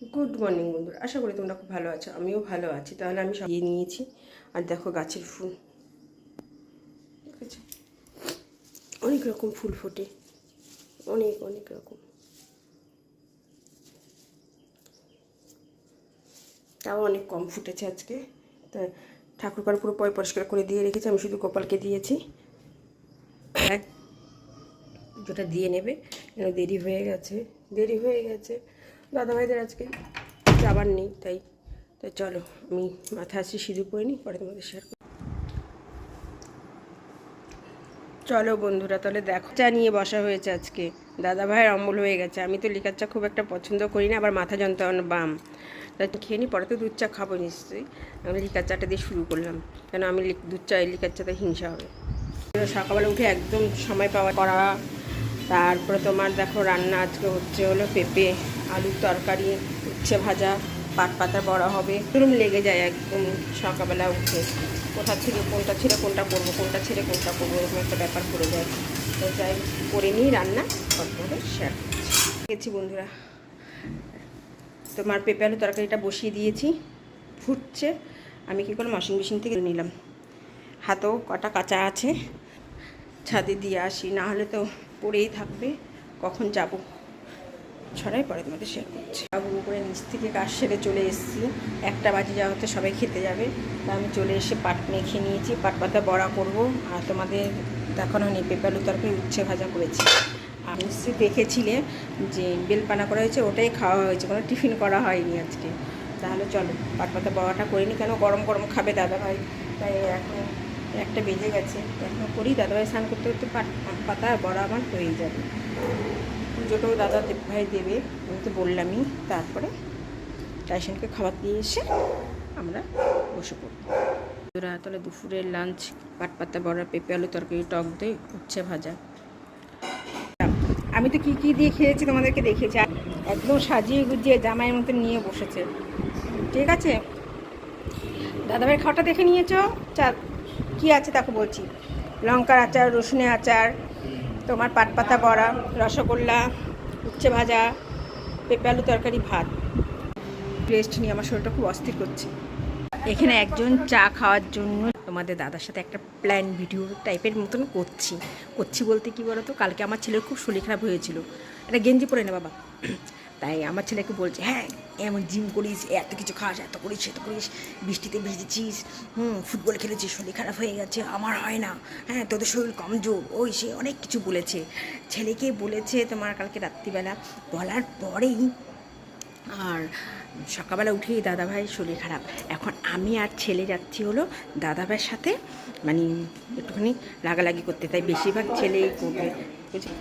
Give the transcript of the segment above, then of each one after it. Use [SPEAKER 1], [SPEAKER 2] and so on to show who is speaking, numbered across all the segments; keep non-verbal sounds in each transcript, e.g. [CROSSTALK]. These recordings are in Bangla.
[SPEAKER 1] গুড মর্নিং বন্ধুরা, আশা করি তোমরা খুব ভালো আছো, আমিও ভালো আছি। তাহলে আমি সব নিয়েছি, আর দেখো গাছের ফুল। দেখেছ অনেক রকম ফুল ফোটে, অনেক অনেক রকম। তাও অনেক কম ফুটেছে আজকে। তা ঠাকুরপার পুরো পয় পরিষ্কার করে দিয়ে রেখেছি, আমি শুধু গোপালকে দিয়েছি। হ্যাঁ যেটা দিয়ে নেবে দেরি হয়ে গেছে, দেরি হয়ে গেছে। দাদাভাইদের আজকে যাবার নেই, তাই তাই চলো, আমি মাথা আসি সিঁদুর পরে নিই পরে তোমাদের শেয়ার চলো বন্ধুরা, তাহলে দেখো, চা নিয়ে বসা হয়েছে আজকে। দাদা ভাইয়ের অম্বল হয়ে গেছে। আমি তো লিকার চা খুব একটা পছন্দ করি না, আবার মাথা যন্ত্রণা বাম। তাই খেয়ে নিই পরে তো দুধ চা খাব নিশ্চয়ই। আমি লিকার চাটা দিয়ে শুরু করলাম। কেন আমি দুধ চা, লিকার চাতে হিংসা হবে। সকালবেলা উঠে একদম সময় পাওয়া করা তারপরে তোমার দেখো রান্না আজকে হচ্ছে হলো পেঁপে, আলুর তরকারি, উচ্ছে ভাজা, পাট পাতা বড়া হবে। এরকম লেগে যায় একদম সকালবেলা উঠে। কোথা থেকে কোনটা ছেড়ে কোনটা করব, কোনটা ছেড়ে কোনটা করব, এরকম একটা ব্যাপার করে যায়। তো যাই করে নিই রান্না, তারপরে শেয়ার গেছি বন্ধুরা, তোমার পেঁপে আলু তরকারিটা বসিয়ে দিয়েছি, ফুটছে। আমি কী করলাম ওয়াশিং মেশিন থেকে নিলাম। হাতেও কটা কাঁচা আছে, ছাদে দিয়ে আসি, না হলে তো পড়েই থাকবে, কখন যাব? ছড়াই পরে তোমাদের শেয়ার করছি। বাবু করে নিচ থেকে কাজ সেরে চলে এসেছি। একটা বাজে যাওয়া হতে সবাই খেতে যাবে। তা আমি চলে এসে পাট মেখে নিয়েছি, পাট পাতা বড়া করব। আর তোমাদের দেখানো হয়নি পেঁপালু তরকারি, উচ্ছে ভাজা করেছি। আর নিশ্চয়ই দেখেছিলে যে বেলপানা করা হয়েছে, ওটাই খাওয়া হয়েছে। কোনো টিফিন করা হয়নি আজকে। তাহলে চলো, পাট পাতা বড়াটা করে নি। কেন গরম গরম খাবে দাদা ভাই? তাই এখন একটা বেজে গেছে। এখন করি দাদাভাই স্নান করতে করতে পাতা আর বড়া আমার হয়ে যাবে। পুজোটাও দাদা ভাই দেবে আমি তো বললামই। তারপরে টাইসনকে খাবার দিয়ে এসে আমরা বসে পড়ব। ওরা তাহলে দুপুরের লাঞ্চ পাট পাতা বড়া পেঁপে আলু তরকারি টক দই উচ্ছে ভাজা। আমি তো কি কি দিয়ে খেয়েছি তোমাদেরকে দেখেছি। একদম সাজিয়ে গুজিয়ে জামাইয়ের মতো নিয়ে বসেছে। ঠিক আছে? দাদাভাইয়ের খাওয়াটা দেখে নিয়েছো? চা কী আছে তাকে বলছি? লঙ্কার আচার, রসুনের আচার, তোমার পাট পাতা বড়া, রসগোল্লা, উচ্ছে ভাজা, পেঁপে আলু তরকারি, ভাত। রেস্ট নিয়ে আমার শরীরটা খুব অস্থির করছে। এখানে একজন চা খাওয়ার জন্য তোমাদের দাদার সাথে একটা প্ল্যান ভিডিও টাইপের মতন করছি। করছি বলতে কি বলো তো কালকে আমার ছেলের খুব শরীর খারাপ হয়েছিল। একটা গেঞ্জি পরে না বাবা। তাই আমার ছেলেকে বলছে হ্যাঁ এমন জিম করিস, এত কিছু খাস, এত করিস এত করিস, বৃষ্টিতে ভিজেছিস, হুম, ফুটবল খেলেছিস, শরীর খারাপ হয়ে গেছে, আমার হয় না হ্যাঁ তোদের শরীর কমজোর। ওই সে অনেক কিছু বলেছে। ছেলেকে বলেছে তোমার কালকে রাত্রিবেলা, বলার পরেই আর সকালবেলা উঠেই দাদাভাই শরীর খারাপ। এখন আমি আর ছেলে যাচ্ছি হলো দাদাভাইয়ের সাথে মানে একটুখানি লাগালাগি করতে, তাই বেশিরভাগ ছেলেই করবে। বুঝলি?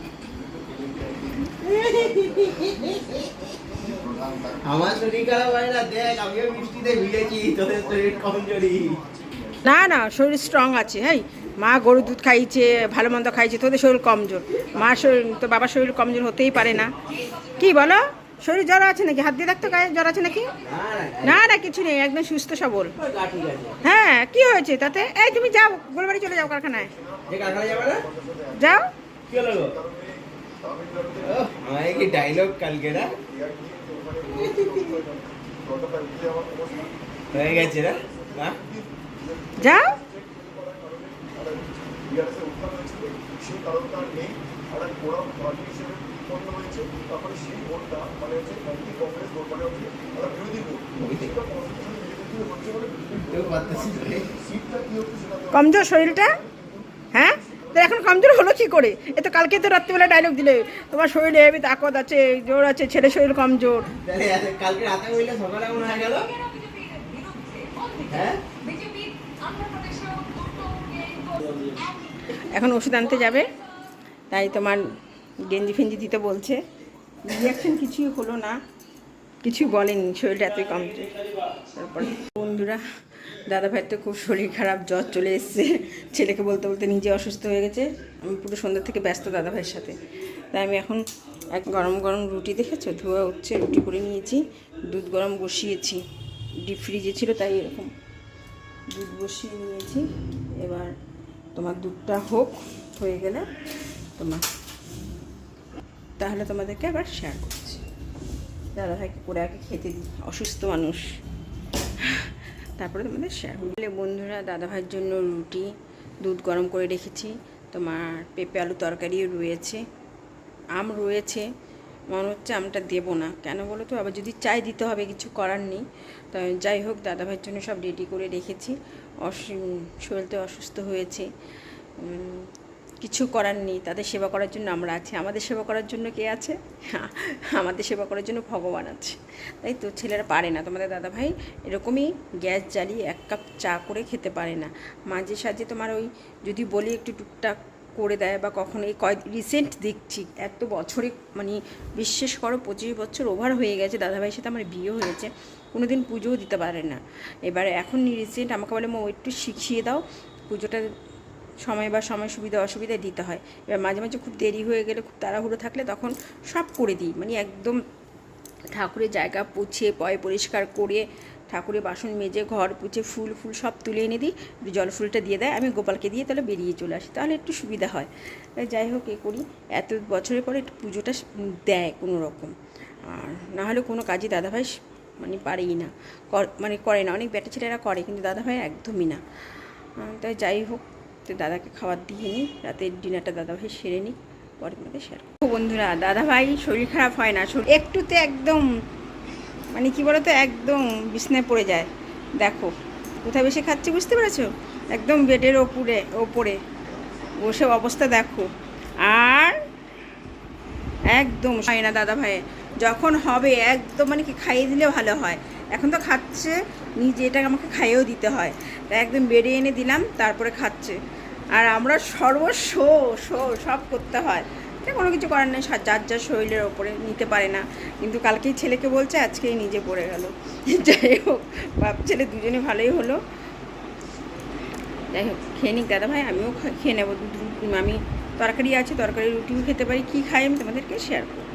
[SPEAKER 2] আমার শরীর খারাপ হয় না দেখ আমিও বৃষ্টিতে ভিজেছি তোদের শরীর কমজোরি
[SPEAKER 1] না না শরীর স্ট্রং আছে হ্যাঁ মা গরুর দুধ খাইছে ভালো মন্দ খাইছে তোদের শরীর কমজোর মা শরীর তো বাবার শরীর কমজোর হতেই পারে না। কি বলো? শরীর জ্বর আছে নাকি? হাত দিয়ে দেখতো গায়ে জ্বর আছে নাকি?
[SPEAKER 2] না না
[SPEAKER 1] কিছু নেই একদম সুস্থ সবল। হ্যাঁ কি হয়েছে তাতে? এই তুমি যাও গোলবাড়ি চলে যাও কারখানায়। যাও।
[SPEAKER 2] আমায় কি ডায়লগ কালকে না হয়ে গেছে না মা
[SPEAKER 3] সেটা
[SPEAKER 1] কমজোর শরীরটা? তো এখন কমজোর হলো কি করে? এ তো কালকে তো রাত্রিবেলা ডায়লগ দিলে তোমার শরীরে হেবি তাকত আছে জোর আছে ছেলে শরীর কমজোর।
[SPEAKER 2] কালকে রাতে হইলে সকালে হয়ে গেল? হ্যাঁ?
[SPEAKER 1] এখন ওষুধ আনতে যাবে তাই তোমার গেঞ্জি ফেঞ্জি দিতে বলছে। রিয়াকশন কিছুই হলো না কিছু বলেনি শরীরটা এতই কমজোর। তারপরে বন্ধুরা দাদা ভাইয়ের তো খুব শরীর খারাপ, জ্বর চলে এসছে। ছেলেকে বলতে বলতে নিজে অসুস্থ হয়ে গেছে। আমি পুরো সন্ধ্যা থেকে ব্যস্ত দাদা ভাইয়ের সাথে। তাই আমি এখন এক গরম গরম রুটি দেখেছ? ধোয়া হচ্ছে, রুটি করে নিয়েছি। দুধ গরম বসিয়েছি। ডিপ ফ্রিজে ছিল, তাই এরকম দুধ বসিয়ে নিয়েছি। এবার তোমার দুধটা হোক, হয়ে গেলে তোমার তাহলে তোমাদেরকে আবার শেয়ার করছি। দাদাভাইকে করে আগে খেতে দিই। অসুস্থ মানুষ। তারপরে তোমাদের শেয়ার করলে বন্ধুরা, দাদাভাইয়ের জন্য রুটি, দুধ গরম করে রেখেছি। তোমার পেঁপে আলু তরকারিও রয়েছে। আম রয়েছে। মনে হচ্ছে আমটা দেবো না। কেন বলো তো? আবার যদি চাই দিতে হবে, কিছু করার নেই। তো যাই হোক, দাদাভাইয়ের জন্য সব রেডি করে রেখেছি। অসু- শরীরতে অসুস্থ হয়েছে। কিছু করার নেই, তাদের সেবা করার জন্য আমরা আছি। আমাদের সেবা করার জন্য কে আছে? আমাদের সেবা করার জন্য ভগবান আছে। তাই তো ছেলেরা পারে না। তোমাদের দাদাভাই এরকমই গ্যাস জ্বালিয়ে এক কাপ চা করে খেতে পারে না। মাঝে সাঝে তোমার ওই যদি বলি একটু টুকটাক করে দেয় বা কখনো এই কয় রিসেন্ট দেখছি, এত বছরে মানে বিশ্বাস করো পঁচিশ বছর ওভার হয়ে গেছে, দাদাভাইয়ের সাথে আমার বিয়ে হয়েছে কোনো দিন পুজোও দিতে পারে না। এবারে এখন রিসেন্ট আমাকে বলে, মো, একটু শিখিয়ে দাও, পুজোটা সময় বা সময় সুবিধা অসুবিধা দিতে হয়। এবার মাঝে মাঝে খুব দেরি হয়ে গেলে, খুব তাড়াহুড়ো থাকলে তখন সব করে দিই। মানে একদম ঠাকুরের জায়গা পুছে, পয় পরিষ্কার করে, ঠাকুরের বাসন মেজে, ঘর পুছে, ফুল ফুল সব তুলে এনে দিই। জল ফুলটা দিয়ে দেয়, আমি গোপালকে দিয়ে তাহলে বেরিয়ে চলে আসি। তাহলে একটু সুবিধা হয়। যাই হোক, এ করি। এত বছরের পরে একটু পুজোটা দেয় কোনো রকম আর না হলে কোনো কাজই দাদাভাই মানে পারেই না। মানে করে না। অনেক বেটা ছেলেরা করে, কিন্তু দাদাভাই একদমই না। তাই যাই হোক তো দাদাকে খাবার দিয়ে নিই রাতের ডিনারটা দাদাভাই সেরে নিই পরে তোমাদের শেয়ার করব। বন্ধুরা, দাদাভাই শরীর খারাপ হয় না, শরীর একটুতে একদম মানে কি বলতো, একদম বিছনায় পড়ে যায়। দেখো, কোথায় বসে খাচ্ছে বুঝতে পেরেছ? একদম বেডের ওপরে ওপরে। বসে অবস্থা দেখো। আর একদম হয় না দাদা ভাই যখন হবে একদম মানে কি খাইয়ে দিলে ভালো হয়। এখন তো খাচ্ছে, নিজে এটা আমাকে খাইয়েও দিতে হয়। তাই একদম বেড়ে এনে দিলাম, তারপরে খাচ্ছে। আর আমরা সর্বস্ব শো সব করতে হয়। কোনো কিছু করার নেই যার যার শরীরের ওপরে নিতে পারে না। কিন্তু কালকেই ছেলেকে বলছে, আজকেই নিজে পড়ে গেল। [LAUGHS] যাই হোক, বাপ, ছেলে দুজনে ভালোই হলো। যাই হোক, খেয়ে নিক দাদা ভাই, আমিও খেয়ে নেব। আমি তরকারি আছে, তরকারি রুটিও খেতে পারি, কী খাই আমি তোমাদেরকে শেয়ার করব।